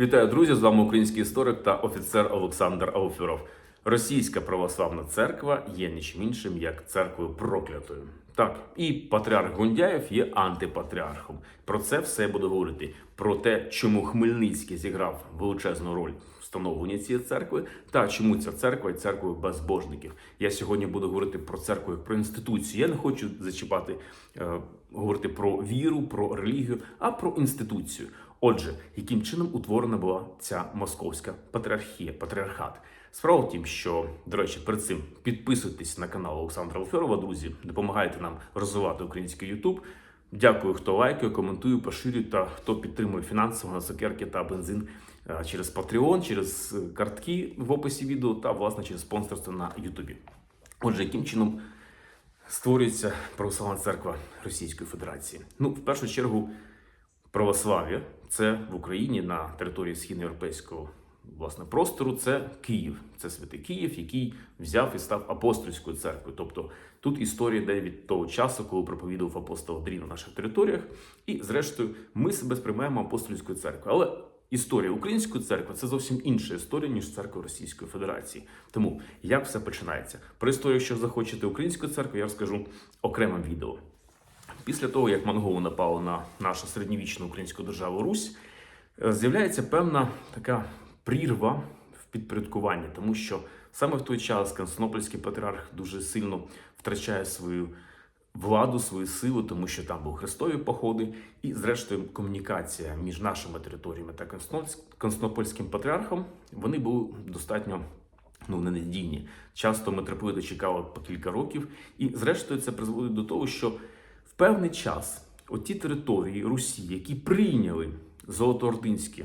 Вітаю, друзі! З вами український історик та офіцер Олександр Ауфіров. Російська православна церква є нічим іншим як церквою проклятою. Так, і патріарх Гундяєв є антипатріархом. Про це все буду говорити. Про те, чому Хмельницький зіграв величезну роль в встановленні цієї церкви, та чому ця церква є церквою безбожників. Я сьогодні буду говорити про церкву як про інституцію. Я не хочу зачіпати, е, говорити про віру, про релігію, а про інституцію. Отже, яким чином утворена була ця московська патріархія, патріархат? Справа в тім, що, до речі, перед цим підписуйтесь на канал Олександра Алферова, друзі, допомагайте нам розвивати український Ютуб. Дякую, хто лайкає, коментує, поширює та хто підтримує фінансово на цукерки та бензин е, через Patreon, через е, картки в описі відео та власне через спонсорство на Ютубі. Отже, яким чином створюється православна церква Російської Федерації? Ну, в першу чергу, православ'я це в Україні на території східноєвропейського власне простору. Це Київ, це святий Київ, який взяв і став апостольською церквою. Тобто тут історія йде від того часу, коли проповідував апостол Андрій на наших територіях, і зрештою ми себе сприймаємо апостольською церквою. Але історія української церкви це зовсім інша історія ніж церква Російської Федерації. Тому як все починається? Про історію, якщо захочете української церкви, я розкажу окремим відео. Після того, як монголи напали на нашу середньовічну українську державу Русь, е, з'являється певна така прірва в підпорядкуванні, тому що саме в той час Константинопольський патріарх дуже сильно втрачає свою владу, свою силу, тому що там були хрестові походи, і, зрештою, комунікація між нашими територіями та Константинопольськ- Константинопольським патріархом вони були достатньо ну ненадійні. Часто митрополити чекали по кілька років, і зрештою це призводить до того, що певний час оті території Русі, які прийняли золотоординські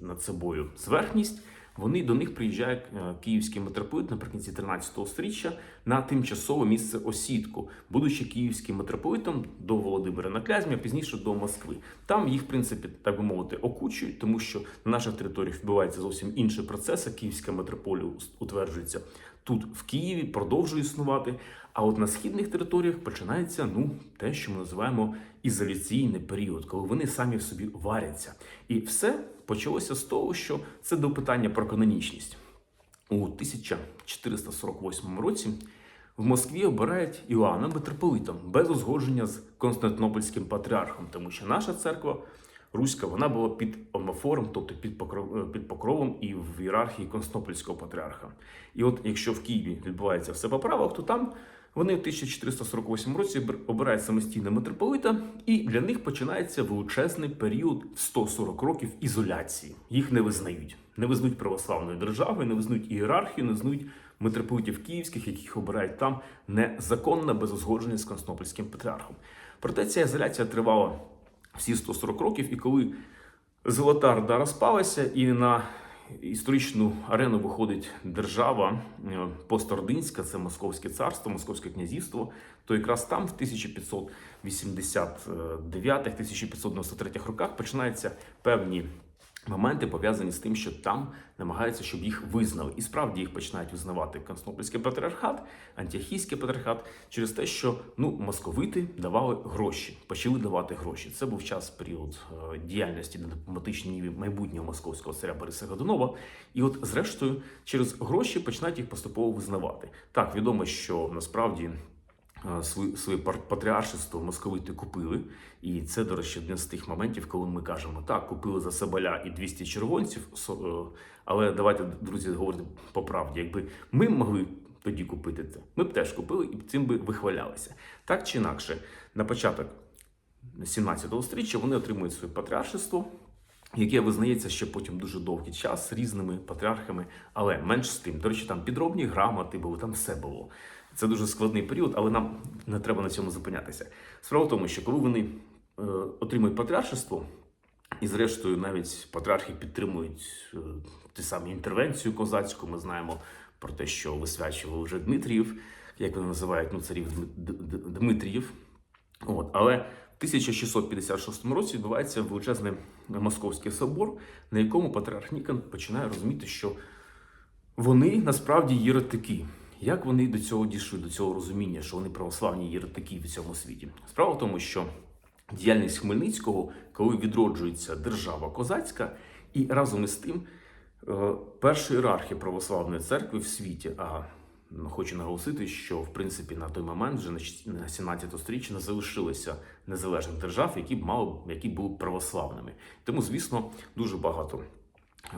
над собою зверхність, вони до них приїжджає е, київський митрополит наприкінці 13 сторіччя на тимчасове місце осідку, будучи київським митрополитом до Володимира на Клязьмі, пізніше до Москви. Там їх, в принципі, так би мовити, окучують, тому що на наших територіях відбуваються зовсім інші процеси. Київська митрополія утверджується тут, в Києві, продовжує існувати. А от на східних територіях починається ну те, що ми називаємо ізоляційний період, коли вони самі в собі варяться. І все почалося з того, що це до питання про канонічність. У 1448 році в Москві обирають Іоанна митрополитом без узгодження з Константинопольським патріархом, тому що наша церква руська вона була під омофором, тобто під покров, під покровом і в ієрархії Константинопольського патріарха. І от якщо в Києві відбувається все по правилах, то там вони в 1448 році обирають самостійного митрополита, і для них починається величезний період в 140 років ізоляції. Їх не визнають, не визнають православної держави, не визнають ієрархію, не визнають митрополитів київських, яких обирають там незаконно без узгодження з Константинопольським патріархом. Проте ця ізоляція тривала всі 140 років, і коли Золота Орда розпалася, і на історичну арену виходить держава е, постординська, це Московське царство, Московське князівство, то якраз там в 1589-1593 роках починаються певні моменти пов'язані з тим, що там намагаються, щоб їх визнали. І справді їх починають визнавати Константинопольський патріархат, Антіохійський патріархат через те, що ну московити давали гроші, почали давати гроші. Це був час період е, діяльності на дипломатичній майбутнього московського царя Бориса Годунова. І от, зрештою, через гроші починають їх поступово визнавати. Так відомо, що насправді. Е, Своє, своє патріаршество московити купили, і це, до речі, один з тих моментів, коли ми кажемо, так, купили за Соболя і 200 червонців, е, але давайте, друзі, говорити по правді. Якби ми могли тоді купити це, ми б теж купили і цим би вихвалялися. Так чи інакше, на початок 17 століття вони отримують своє патріаршество, яке визнається ще потім дуже довгий час різними патріархами, але менш з тим. До речі, там підробні грамоти були, там все було. Це дуже складний період, але нам не треба на цьому зупинятися. Справа в тому, що коли вони е, отримують патріаршество, і зрештою навіть патріархи підтримують е, ті самі інтервенцію козацьку. Ми знаємо про те, що висвячував вже Дмитріїв, як вони називають ну, царів Дмитріїв. От, але в 1656 році відбувається величезний московський собор, на якому патріарх Нікон починає розуміти, що вони насправді єретики. Як вони до цього дійшли, до цього розуміння, що вони православні єретики в цьому світі? Справа в тому, що діяльність Хмельницького, коли відроджується держава козацька, І разом із тим, е, перші ієрархи православної церкви в світі, а ну, хочу наголосити, що в принципі на той момент, вже на 17 сторіччя, не залишилося незалежних держав, які б мали які були православними. Тому, звісно, дуже багато е,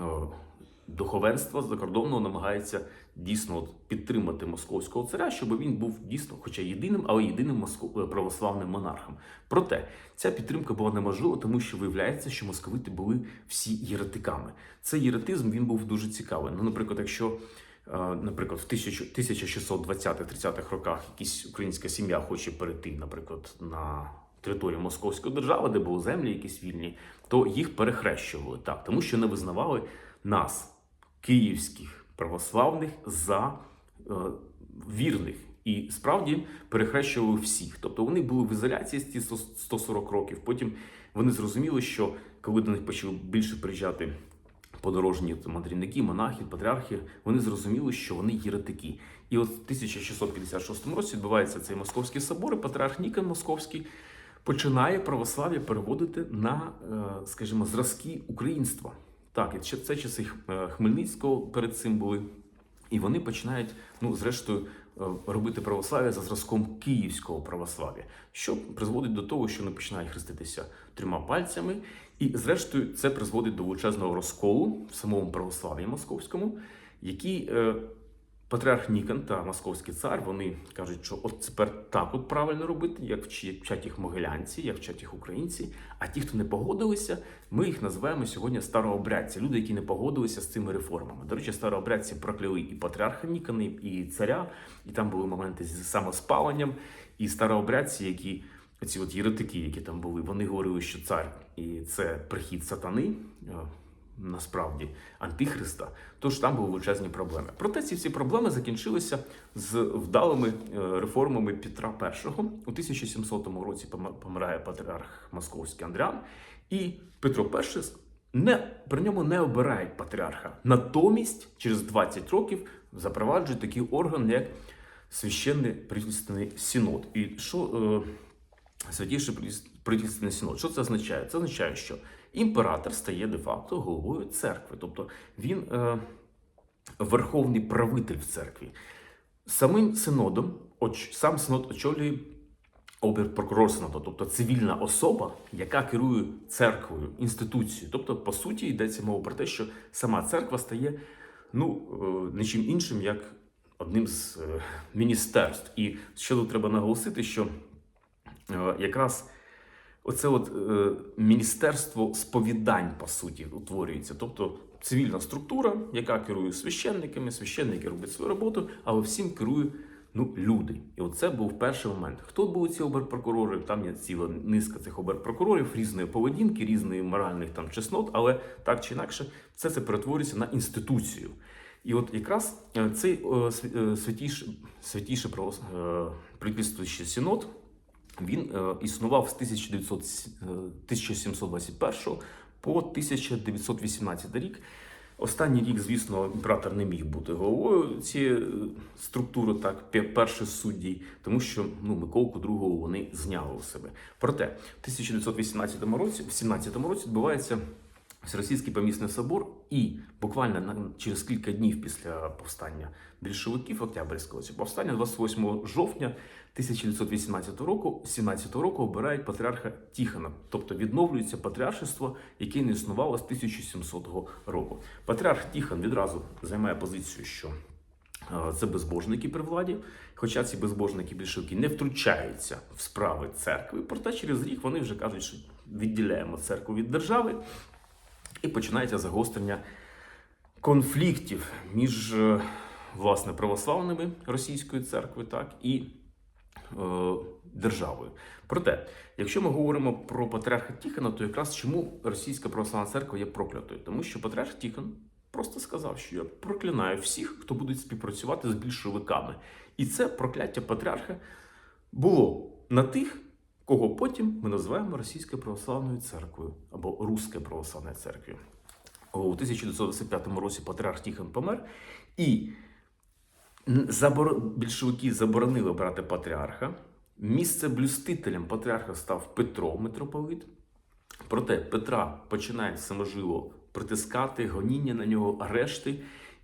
духовенства закордонного намагається дійсно підтримати московського царя, щоб він був дійсно, хоча єдиним, але єдиним моско- е, православним монархом. Проте ця підтримка була неможлива, тому що виявляється, що московити були всі єретиками. Цей єретизм він був дуже цікавий. Ну, наприклад, якщо е, Наприклад, в 1620-30-х роках якась українська сім'я хоче перейти, наприклад, на територію Московської держави, де були землі якісь вільні, то їх перехрещували так, тому що не визнавали нас, київських православних, за е, вірних. І справді перехрещували всіх. Тобто вони були в ізоляції з ці 100 140 років. Потім вони зрозуміли, що коли до них почали більше приїжджати подорожні мандрівники, монахи, патріархи, вони зрозуміли, що вони єретики. І от в 1656 році відбувається цей московський собор, і патріарх Нікон Московський починає православ'я переводити на, е, скажімо, зразки українства. Так, і це часи е, Хмельницького перед цим були. І вони починають, ну, зрештою, е, робити православ'я за зразком київського православ'я, що призводить до того, що вони починають хреститися трьома пальцями. І, зрештою, це призводить до величезного розколу в самому православ'ї московському, який е, патріарх Нікон та московський цар вони кажуть, що от тепер так от правильно робити, як вчать їх могилянці, як вчать їх українці. А ті, хто не погодилися, ми їх називаємо сьогодні старообрядці, люди, які не погодилися з цими реформами. До речі, старообрядці прокляли і патріарха Нікона, і царя, і там були моменти з самоспаленням, і старообрядці, які ці от єретики, які там були, вони говорили, що цар і це прихід сатани. Насправді антихриста, тож там були величезні проблеми. Проте ці всі проблеми закінчилися з вдалими е, реформами Петра І. У 1700 році помирає патріарх Московський Андріан, і Петро І не при ньому не обирають патріарха. Натомість, через 20 років запроваджують такий орган, як священний правительственний синод. І що е, святіший правительственний синод? Що це означає? Це означає, що імператор стає де-факто головою церкви, тобто він е, верховний правитель в церкві. Самим синодом, оч, сам синод очолює оберпрокурор синоду, тобто цивільна особа, яка керує церквою, інституцією. Тобто, по суті, йдеться мова про те, що сама церква стає ну, е, нічим іншим, як одним з е, міністерств. І ще тут треба наголосити, що е, якраз оце от е, міністерство сповідань, по суті, утворюється. Тобто цивільна структура, яка керує священниками, священники роблять свою роботу, але всім керує ну, люди. І оце був перший момент. Хто були ці оберпрокурори? Там є ціла низка цих оберпрокурорів, різної поведінки, різної моральних там чеснот, але так чи інакше, все це перетворюється на інституцію. І от якраз е, цей е, е, святіший, святіший е, правительствуючий синод, він е, існував з 1900, е, 1721 по 1918 рік. Останній рік, звісно, імператор не міг бути головою цієї е, структури, так, пе- судді, тому що ну, Миколку II вони зняли у себе. Проте, в 1918 році, в 17 році відбувається Всеросійський помісний собор, і буквально через кілька днів після повстання більшовиків Октябрьського цього повстання, 28 жовтня 1918 року, 17 року обирають патріарха Тіхона, тобто відновлюється патріаршество, яке не існувало з 1700 року. Патріарх Тіхон відразу займає позицію, що е, це безбожники при владі, хоча ці безбожники більшовики не втручаються в справи церкви. Проте через рік вони вже кажуть, що відділяємо церкву від держави, і починається загострення конфліктів між е, власне православними російської церкви, так і е, державою. Проте, якщо ми говоримо про патріарха Тіхона, то якраз чому російська православна церква є проклятою? Тому що патріарх Тіхон просто сказав, що я проклинаю всіх, хто буде співпрацювати з більшовиками. І це прокляття патріарха було на тих, кого потім ми називаємо Російською православною церквою або Руською православною церквою. У 1925 році патріарх Тихон помер, і забор... більшовики заборонили брати патріарха. Місце блюстителем патріарха став Петро митрополит. Проте Петра починає саможило притискати гоніння на нього, арешти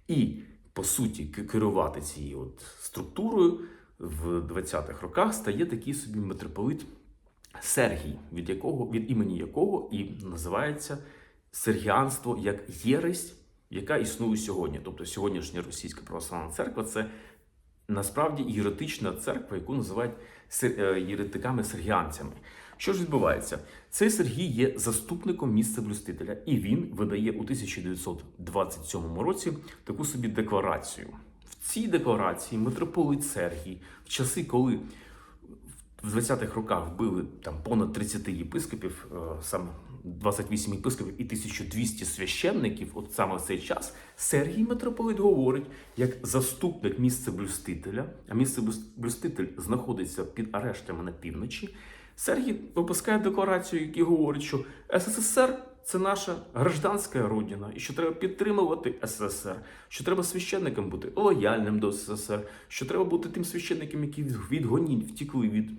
і, по суті, керувати цією от структурою в 20-х роках стає такий собі митрополит Сергій, від якого від імені якого і називається сергіанство як єресь, яка існує сьогодні. Тобто сьогоднішня російська православна церква це насправді єретична церква, яку називають е, єретиками-сергіанцями. Що ж відбувається? Цей Сергій є заступником місцеблюстителя, і він видає у 1927 році таку собі декларацію. В цій декларації митрополит Сергій, в часи, коли в 20-х роках вбили там понад 30 єпископів, е, саме 28 єпископів і 1200 священників. От саме в цей час Сергій митрополит говорить як заступник місцеблюстителя, а місцеблюститель знаходиться під арештами на півночі. Сергій випускає декларацію, який говорить, що СССР це наша гражданська родина, і що треба підтримувати СССР, що треба священникам бути лояльним до СССР, що треба бути тим священникам, які від- від гонінь втікли від,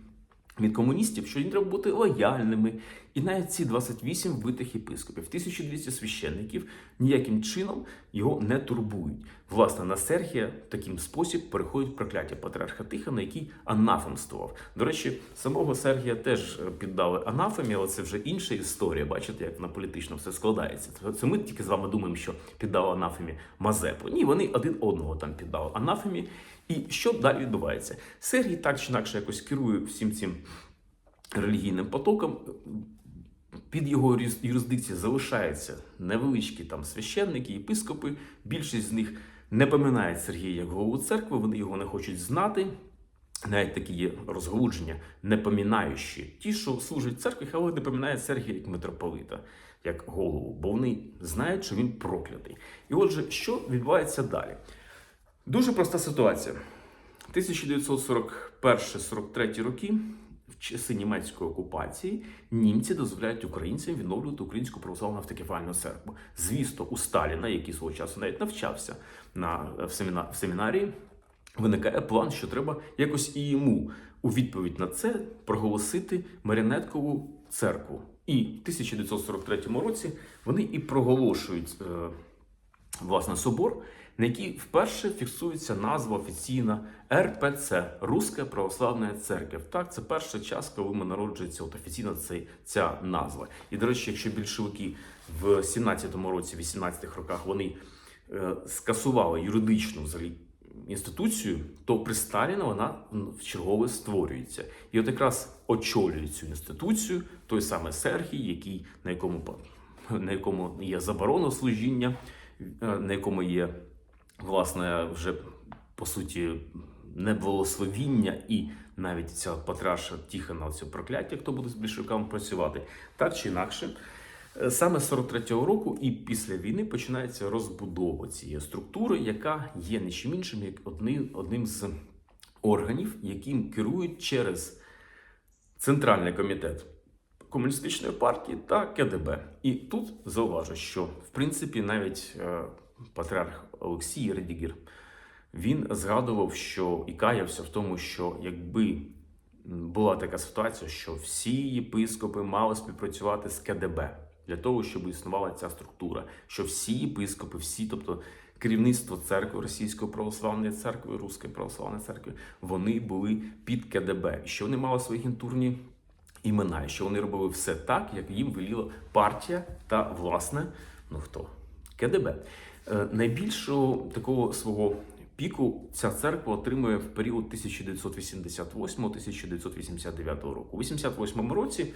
від комуністів, що їм треба бути лояльними. І навіть ці 28 вбитих єпископів, 1200 священників ніяким чином його не турбують. Власне, на Сергія в таким спосіб переходить прокляття патріарха Тихона, який анафемствував. До речі, самого Сергія теж е, піддали анафемі, але це вже інша історія. Бачите, як на політично все складається. Це ми тільки з вами думаємо, що піддали анафемі Мазепу. Ні, вони один одного там піддали анафемі. І що далі відбувається? Сергій так чи інакше якось керує всім цим релігійним потоком. Під його юрис- юрисдикцією залишаються невеличкі там священники, єпископи. Більшість з них не пам'ятають Сергія як голову церкви, вони його не хочуть знати. Навіть такі є розгалудження, не пам'ятаючи ті, що служать церкві, але не пам'ятають Сергія як митрополита, як голову, бо вони знають, що він проклятий. І отже, що відбувається далі? Дуже проста ситуація. 1941-43 роки, в часи німецької окупації, німці дозволяють українцям відновлювати українську православну автокефальну церкву. Звісно, у Сталіна, який свого часу навіть навчався на, в, семіна, в семінарії, виникає план, що треба якось і йому у відповідь на це проголосити маріонеткову церкву. І в 1943 році вони і проголошують е, власне собор, на якій вперше фіксується назва офіційна РПЦ Руська Православна Церква. Так, це перший час, коли ми народжується от офіційно ця назва. І до речі, якщо більшовики в 17-му році, 18-х роках вони е, скасували юридичну взагалі інституцію, то при Сталіна вона м, вчергове створюється. І от якраз очолює цю інституцію той самий Сергій, який на якому на якому є заборона служіння, е, на якому є власне вже по суті неблагословіння і навіть ця патріарша Тіхана, це прокляття, хто буде з більшовиками працювати, так чи інакше. Е, Саме з 43-го року і після війни починається розбудова цієї структури, яка є не чим іншим, як одним, одним з органів, яким керують через Центральний комітет комуністичної партії та КДБ. І тут зауважу, що в принципі навіть е, патріарх Олексій Редігір він згадував, що і каявся в тому, що якби була така ситуація, що всі єпископи мали співпрацювати з КДБ для того, щоб існувала ця структура, що всі єпископи, всі, тобто керівництво церкви Російської православної церкви, Руської православної церкви, вони були під КДБ, і що вони мали свої агентурні імена, і що вони робили все так, як їм веліла партія та власне, ну хто? КДБ. Е, найбільшого такого свого піку ця церква отримує в період 1988-1989 року. У 88 році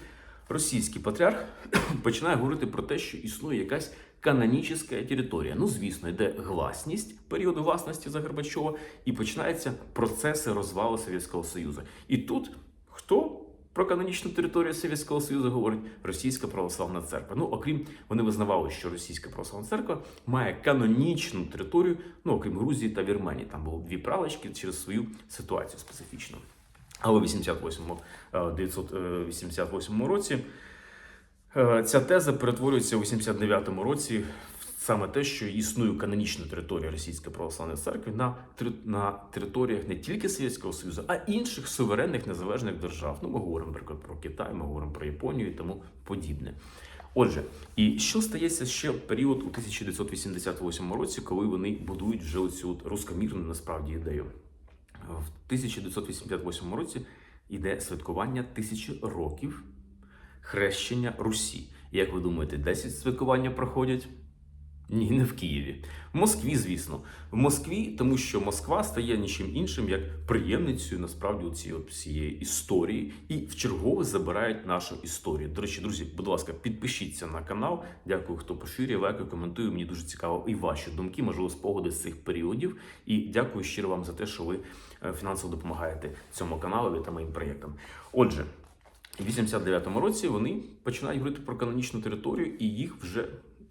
російський патріарх починає говорити про те, що існує якась канонічна територія. Ну, звісно, йде гласність періоду власності за Горбачова, і починаються процеси розвалу Совєтського Союзу. І тут хто про канонічну територію Совєтського Союзу говорить Російська православна церква. Ну, окрім вони визнавали, що Російська православна церква має канонічну територію, ну окрім Грузії та Вірменії. Там було дві правочки через свою ситуацію специфічну. Але в 88-му, е, 988 році е, ця теза перетворюється у 89-му році саме те, що існує канонічна територія Російської православної церкви на, на територіях не тільки Совєтського Союзу, а інших суверенних незалежних держав. Ну, ми говоримо, наприклад, про Китай, ми говоримо про Японію і тому подібне. Отже, і що стається ще в період у 1988 році, коли вони будують вже от рускомірну насправді ідею? В 1988 році йде святкування тисячі років хрещення Русі. Як ви думаєте, 10 святкування проходять? Ні, не в Києві. В Москві, звісно. В Москві, тому що Москва стає нічим іншим, як приємницею насправді цієї історії, і в чергове забирають нашу історію. До речі, друзі, будь ласка, підпишіться на канал. Дякую, хто поширює, лайкає, коментує. Мені дуже цікаво і ваші думки, можливо, спогади з цих періодів. І дякую щиро вам за те, що ви е, фінансово допомагаєте цьому каналу та моїм проєктам. Отже. В 89-му році вони починають говорити про канонічну територію, і їх вже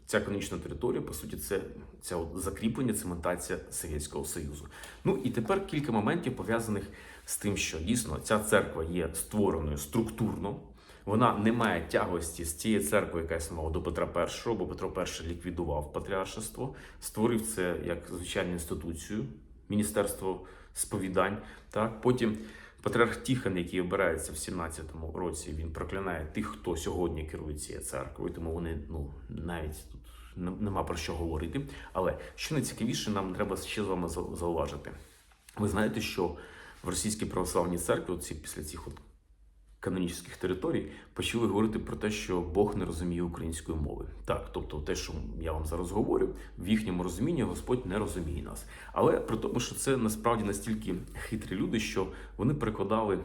ця канонічна територія, по суті, це ця от закріплення, цементація Совєтського Союзу. Ну і тепер кілька моментів пов'язаних з тим, що дійсно ця церква є створеною структурно. Вона не має тяглості з цієї церкви, яка існувала до Петра І, бо Петро І ліквідував патріаршество, створив це як звичайну інституцію, міністерство сповідань. Так потім Патріарх Тихон, який обирається в 17-му році, він проклинає тих, хто сьогодні керує цією церквою, тому вони ну навіть нема про що говорити. Але що найцікавіше, нам треба ще з вами зауважити. Ви знаєте, що в російській православній церкві, оці після цих от канонічних територій, почали говорити про те, що Бог не розуміє української мови. Так, тобто, те, що я вам зараз говорю, в їхньому розумінні Господь не розуміє нас. Але при тому, що це насправді настільки хитрі люди, що вони перекладали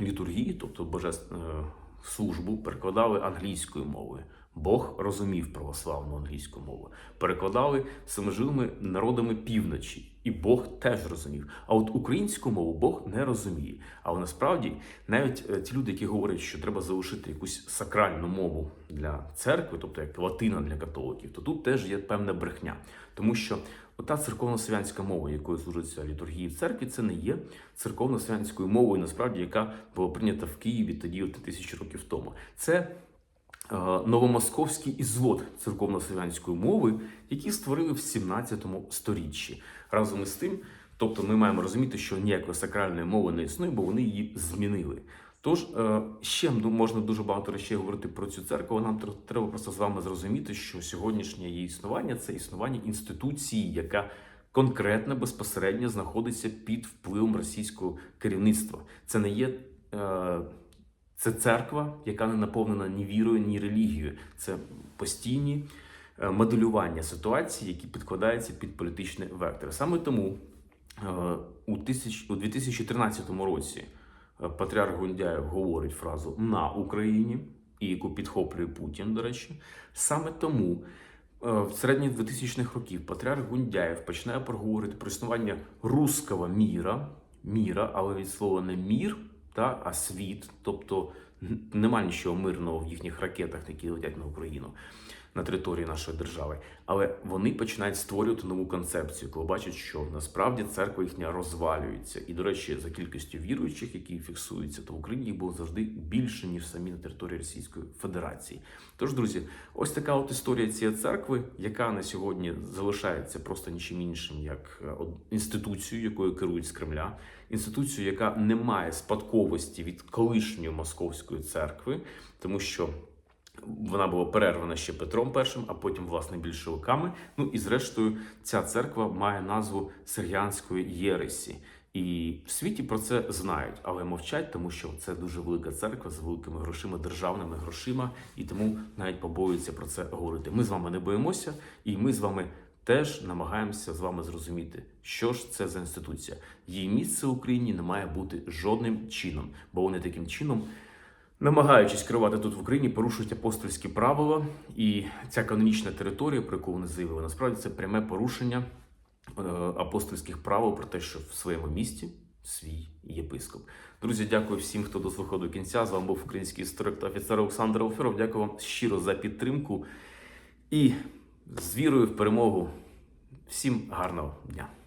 літургії, тобто божеств... е, службу, перекладали англійською мовою. Бог розумів православну англійську мову, перекладали саможилими народами півночі, і Бог теж розумів. А от українську мову Бог не розуміє. Але насправді навіть е, ті люди, які говорять, що треба залишити якусь сакральну мову для церкви, тобто як латина для католиків, то тут теж є певна брехня, тому що ота церковно-славянська мова, якою служиться літургії в церкві, це не є церковно-славянською мовою, насправді, яка була прийнята в Києві тоді, тисячі років тому. Це новомосковський ізвод церковно-славянської мови, які створили в 17 сторіччі. Разом із тим, тобто ми маємо розуміти, що ніякої сакральної мови не існує, бо вони її змінили. Тож е, ще можна дуже багато речей говорити про цю церкву. Нам треба просто з вами зрозуміти, що сьогоднішнє її існування це існування інституції, яка конкретно безпосередньо знаходиться під впливом російського керівництва. Це не є. Це церква, яка не наповнена ні вірою, ні релігією. Це постійні е, моделювання ситуації, які підкладаються під політичний вектор. Саме тому е, у, тисяч, у 2013 році е, патріарх Гундяєв говорить фразу на Україні, і яку підхоплює Путін, до речі. Саме тому в середніх 2000-х років патріарх Гундяєв починає проговорити про існування руского міра, міра, але від слова не мір, та, а світ, тобто немає нема нічого мирного в їхніх ракетах, які летять на Україну на території нашої держави. Але вони починають створювати нову концепцію, коли бачать, що насправді церква їхня розвалюється. І, до речі, за кількістю віруючих, які фіксуються, то в Україні їх було завжди більше, ніж самі на території Російської Федерації. Тож, друзі, ось така от історія цієї церкви, яка на сьогодні залишається просто нічим іншим, як е, інституцією, якою керують з Кремля, інституцією, яка не має спадковості від колишньої московської церкви, тому що. Вона була перервана ще Петром І, а потім, власне, більшовиками. Ну і зрештою, ця церква має назву Сергіанської Єресі. І в світі про це знають, але мовчать, тому що це дуже велика церква з великими грошима, державними грошима, і тому навіть побоюються про це говорити. Ми з вами не боїмося, і ми з вами теж намагаємося з вами зрозуміти, що ж це за інституція. Її місце в Україні не має бути жодним чином, бо вони таким чином намагаючись керувати тут в Україні, порушують апостольські правила, і ця канонічна територія, про яку вони заявили, насправді це пряме порушення е, апостольських правил про те, що в своєму місті свій єпископ. Друзі, дякую всім, хто дослухав до кінця. З вами був український історик та офіцер Олександр Оферов. Дякую вам щиро за підтримку і з вірою в перемогу. Всім гарного дня!